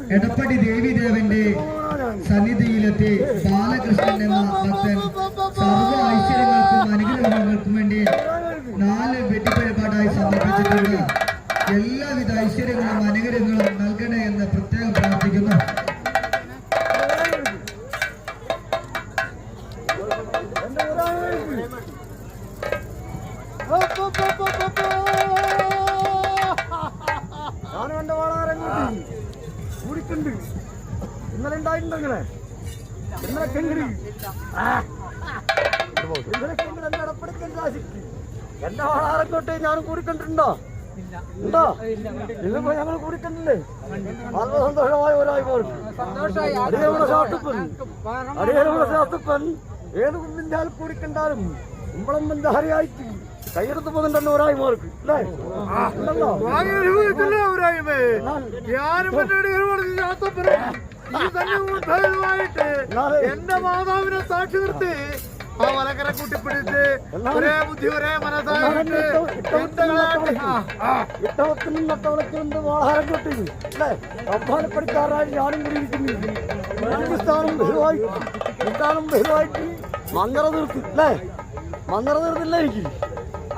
പുതുപ്പടി ദേവിദേവന്റെ സന്നിധിയിലെത്തി ബാലകൃഷ്ണൻ എന്ന ഭക്തൻ ഇന്നലെ ഉണ്ടായിട്ടുണ്ടോ ഇങ്ങനെ ഇന്നലെ കെങ്കിടി ഇന്നലെ കെങ്കിടി എന്റെ അടപ്പടിക്കൻ രാശിക്ക് എന്റെ വളാരം കൊട്ടേ ഞാൻ കൂടിക്കണ്ടിട്ടുണ്ടോ? ഉണ്ടോ? ഇന്നിപ്പോ ഞങ്ങൾ കൂടിക്കണ്ടില്ലേ? വളരെ സന്തോഷമായ ഒരായി പോർക്ക് അടിയങ്ങളുടെ ശാസ്ത്രപ്പൻ. അടിയങ്ങളുടെ ശാസ്ത്രപ്പൻ. ഏത് കുമ്പിന്താൽ കൂടിക്കണ്ടാലും കുമ്പളം ബന്ധാരിയായിട്ട് കയ്യെടുത്ത് പോകുന്നുണ്ടല്ലോ ഒരായി പോർക്ക് അല്ലേ? ഉണ്ടല്ലോ. എന്റെ മാതാവിനെ സാക്ഷി നിർത്തി. ആ വലക്കര കൂട്ടിപ്പിടിച്ച് ഒരേ ബുദ്ധി ഒരേ മനസ്സായിട്ട് ഇട്ടവത്തിനും കൊട്ടി അല്ലേ? ഞാനും കൂടി ഇരിക്കുന്നു. ബഹുവായി ബഹുവായിട്ട് മന്ദറ നിർത്തി. അല്ലേ? മന്ദറ നിർത്തില്ല എനിക്ക്.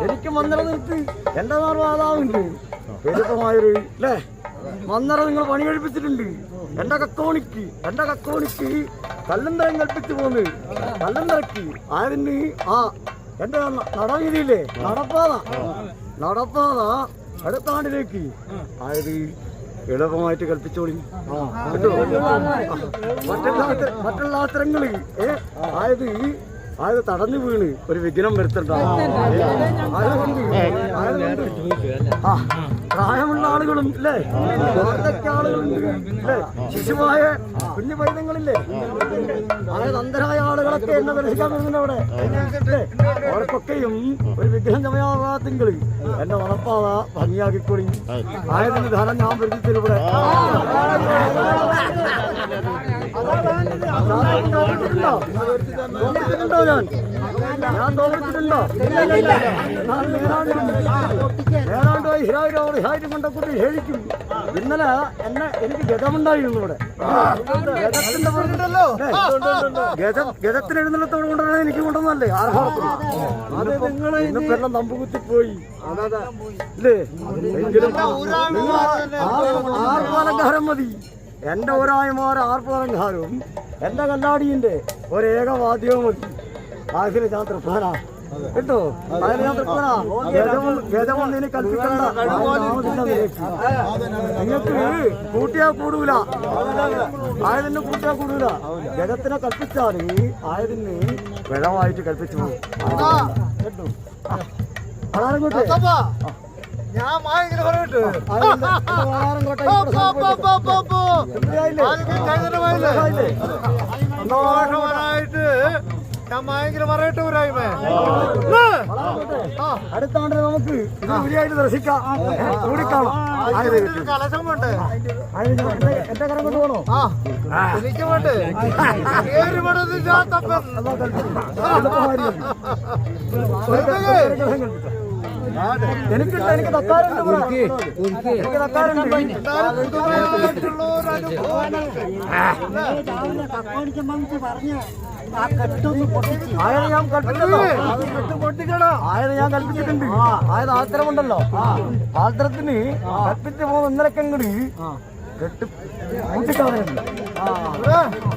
എനിക്ക് മന്ദറ നിർത്തി. എന്റെ മാതാവുണ്ട് പെരുത്തമായൊരു അല്ലേ? മന്ദറ നിങ്ങൾ പണി കഴിപ്പിച്ചിട്ടുണ്ട്. എന്റെ കക്കോണിക്ക് എന്റെ കക്കോണിക്ക് കല്ലന്തരം കൽപ്പിച്ചു പോന്ന്. കല്ലന്തരക്ക് ആരും ആ എന്റെ നടവീതിയില്ലേ നടപ്പാത. നടപ്പാത അടുത്താണ്ടിലേക്ക്. ആയത് എളുപ്പമായിട്ട് കൽപ്പിച്ചോളി? മറ്റുള്ള അത്തരങ്ങൾ ഏ ആയത് ആയത് തടഞ്ഞു വീണ് ഒരു വിഘ്നം വരുത്തണ്ടാവും അതുകൊണ്ട് അതുകൊണ്ട് ആ പ്രായമുള്ള ആളുകളും ഇല്ലേ? വാർദ്ധക്യ ആളുകളുണ്ട് ഇല്ലേ? ശിശുവായ കുഞ്ഞു പൈതങ്ങളില്ലേ? അതായത് അന്ധരായ ആളുകളൊക്കെ എന്നെ ദർശിക്കാൻ അവിടെ? അവർക്കൊക്കെയും ഒരു വിഗ്രഹം ചമയാകാത്തെങ്കിൽ എന്റെ വളപ്പാത ഭംഗിയാക്കിക്കൊടി. ആയതിന് ധനം ഞാൻ വരുത്തിത്തരും തോന്നിച്ചിട്ടുണ്ടോ ഞാൻ ഞാൻ നേരാണ്ട് നേരാണ്ട് ഹിരായിരം ഹിരായിരം കൊണ്ട കുട്ടി ഹേഴിക്കും ഇന്നലെ എന്നെ എനിക്ക് ഗതമുണ്ടായിരുന്നു ഇവിടെ ഗതത്തിന് എഴുന്നള്ളത്തോട് കൊണ്ടുവരാൻ എനിക്ക് കൊണ്ടുവന്നല്ലേ ആർഭാടത്തിന് നമ്പുകുത്തി പോയി ഇല്ലേ എങ്കിലും മതി എന്റെ ഒരായ്മാർ ആർപ്പാലങ്കാരവും എന്റെ കല്ലാടിന്റെ ഒരേക വാദ്യവും മതി അതിന് ഞാൻ തൃപ്തനാ. കേട്ടോ? അതിന് ഞാൻ തൃപ്തനാ. ഗജമ ഗജമൊന്നും ഇനി കൽപ്പിക്കണ്ട. ആവശ്യമില്ല നിനക്ക്. നിങ്ങൾക്ക് കൂട്ടിയാ കൂടൂല. ആയതിന് കൂട്ടിയാ കൂടൂല. ഗജത്തിനെ കൽപ്പിച്ചാൽ ആയതിന് വിളവായിട്ട് കൽപ്പിച്ചു. കേട്ടോ. അതാരും കൂട്ടെ ഞാൻ മായെങ്കിലും പറയട്ടെ? സന്തോഷവാനായിട്ട് ഞാൻ മായെങ്കിലും പറയട്ടെ ഒരായ്മ അടുത്താണ്ട് നമുക്ക് ഇതിനായിട്ട് ദർശിക്കാം. കലശം വേണ്ടേ. എന്റെ- കരം കൊണ്ട് പോണോ? എനിക്ക് വേണ്ടേ ഏറി എനിക്കുണ്ട് എനിക്ക്. എനിക്ക് ആയത് ഞാൻ കൽപ്പിച്ചല്ലോ. ആയത് ഞാൻ കൽപ്പിച്ചിട്ടുണ്ട്. ആയത് ആത്രമുണ്ടല്ലോ ആത്രത്തിന് കൽപ്പിച്ച് പോകുന്ന ഇന്നലക്കെങ്ങടി കെട്ടി കൂട്ടിക്കാണുണ്ട്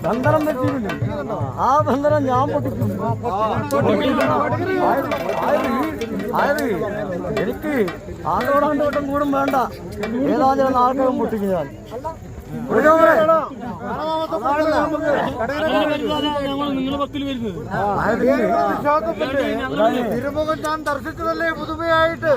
ബന്ധനം തെറ്റിയിട്ടുണ്ട് ആ ബന്ധനം ഞാൻ പൊട്ടിക്കും ആയത് എനിക്ക് ആണ്ടോടാണ്ട് വട്ടം കൂടും വേണ്ട. ഏതാഞ്ചിലും ആൾക്കാരും പൊട്ടിക്കും ഞാൻ. തിരുമുഖം ഞാൻ ദർശിച്ചതല്ലേ പുതുമയായിട്ട്?